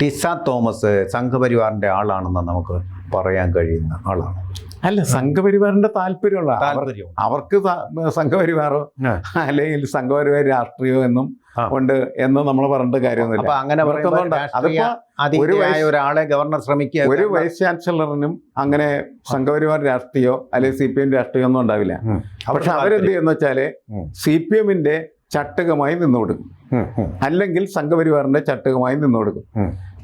ടിസ Thomas സംഘപരിവാറിന്റെ ആളാണെന്ന് നമുക്ക് പറയാൻ കഴിയുന്ന ആളാണ്. അല്ല സംഘപരിവാറിന്റെ താല്പര്യമുള്ള അവർ- അവർക്ക് സംഘപരിവാറോ അല്ലെങ്കിൽ സംഘപരിവാർ രാഷ്ട്രീയോ എന്നും. ഉണ്ട് എന്ന് നമ്മൾ പറഞ്ഞിട്ട് കാര്യമൊന്നുമില്ല. അപ്പൊ അങ്ങനെ അതിപ്പോ ഒരാളെ ഗവർണർ ശ്രമിക്കുക ഒരു വൈസ് ചാൻസലറിനും അങ്ങനെ സംഘപരിവാർ രാഷ്ട്രീയോ അല്ലെങ്കിൽ സി പി എം രാഷ്ട്രീയോ ഒന്നും ഉണ്ടാവില്ല. പക്ഷെ അവരെന്ത് ചെയ്യുന്ന വെച്ചാൽ. സി പി എമ്മിന്റെ ചട്ടുകമായി നിന്നു കൊടുക്കും അല്ലെങ്കിൽ സംഘപരിവാറിന്റെ ചട്ടുകമായി നിന്നു കൊടുക്കും.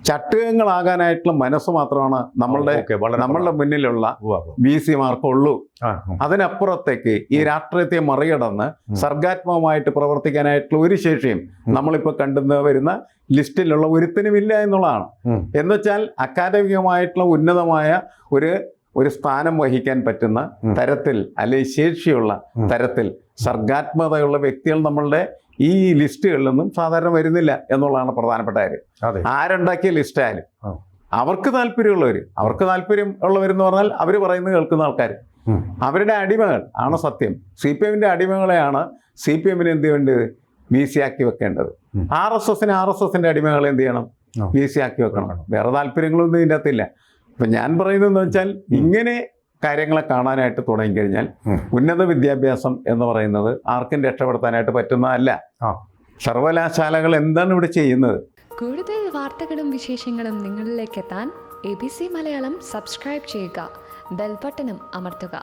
ചട്ടുകങ്ങളാകാനായിട്ടുള്ള മനസ്സ് മാത്രമാണ് നമ്മളുടെ നമ്മളുടെ മുന്നിലുള്ള വി ഉവ്വ്. ബി സി മാർക്കുള്ളൂ. ആ, അതിനപ്പുറത്തേക്ക് ഈ രാഷ്ട്രീയത്തെ മറികടന്ന് സർഗാത്മകമായിട്ട് പ്രവർത്തിക്കാനായിട്ടുള്ള ഒരു ശേഷിയും നമ്മളിപ്പോൾ കണ്ടുന്ന വരുന്ന ലിസ്റ്റിലുള്ള ഒരുത്തനുമില്ല എന്നുള്ളതാണ്. എന്നുവെച്ചാൽ അക്കാദമികമായിട്ടുള്ള ഉന്നതമായ ഒരു ഒരു സ്ഥാനം വഹിക്കാൻ പറ്റുന്ന തരത്തിൽ അല്ലെങ്കിൽ ശേഷിയുള്ള തരത്തിൽ സർഗാത്മകതയുള്ള വ്യക്തികൾ നമ്മളുടെ ഈ ലിസ്റ്റുകളിലൊന്നും സാധാരണ വരുന്നില്ല എന്നുള്ളതാണ് പ്രധാനപ്പെട്ട കാര്യം. ആരുണ്ടാക്കിയ ലിസ്റ്റ് ആയാലും അവർക്ക് താല്പര്യമുള്ളവർ അവർക്ക് താല്പര്യം ഉള്ളവരെന്ന് പറഞ്ഞാൽ അവർ പറയുന്നത് കേൾക്കുന്ന ആൾക്കാർ അവരുടെ അടിമകൾ ആണ് സത്യം. സി പി എമ്മിന്റെ അടിമകളെയാണ് സി പി എമ്മിന് എന്ത് വേണ്ടത് വി സി ആക്കി വെക്കേണ്ടത്. ആർ എസ് എസിന് ആർ എസ് എസിന്റെ അടിമകളെ എന്ത് ചെയ്യണം? വി സി ആക്കി വെക്കണം. വേറെ താല്പര്യങ്ങളൊന്നും ഇതിന്റെ അകത്തില്ല. അപ്പൊ ഞാൻ പറയുന്നതെന്ന് വെച്ചാൽ ഇങ്ങനെ കാര്യങ്ങളെ കാണാനായിട്ട് തുടങ്ങിക്കഴിഞ്ഞാൽ. ഉന്നത വിദ്യാഭ്യാസം എന്ന് പറയുന്നത് ആർക്കും രക്ഷപ്പെടുത്താനായിട്ട് പറ്റുന്നതല്ല. സർവകലാശാലകൾ എന്താണ് ഇവിടെ ചെയ്യുന്നത് കൂടുതൽ വാർത്തകളും വിശേഷങ്ങളും നിങ്ങളിലേക്ക് എത്താൻ A B C Malayalam subscribe ചെയ്യുക ബെൽബട്ടനും അമർത്തുക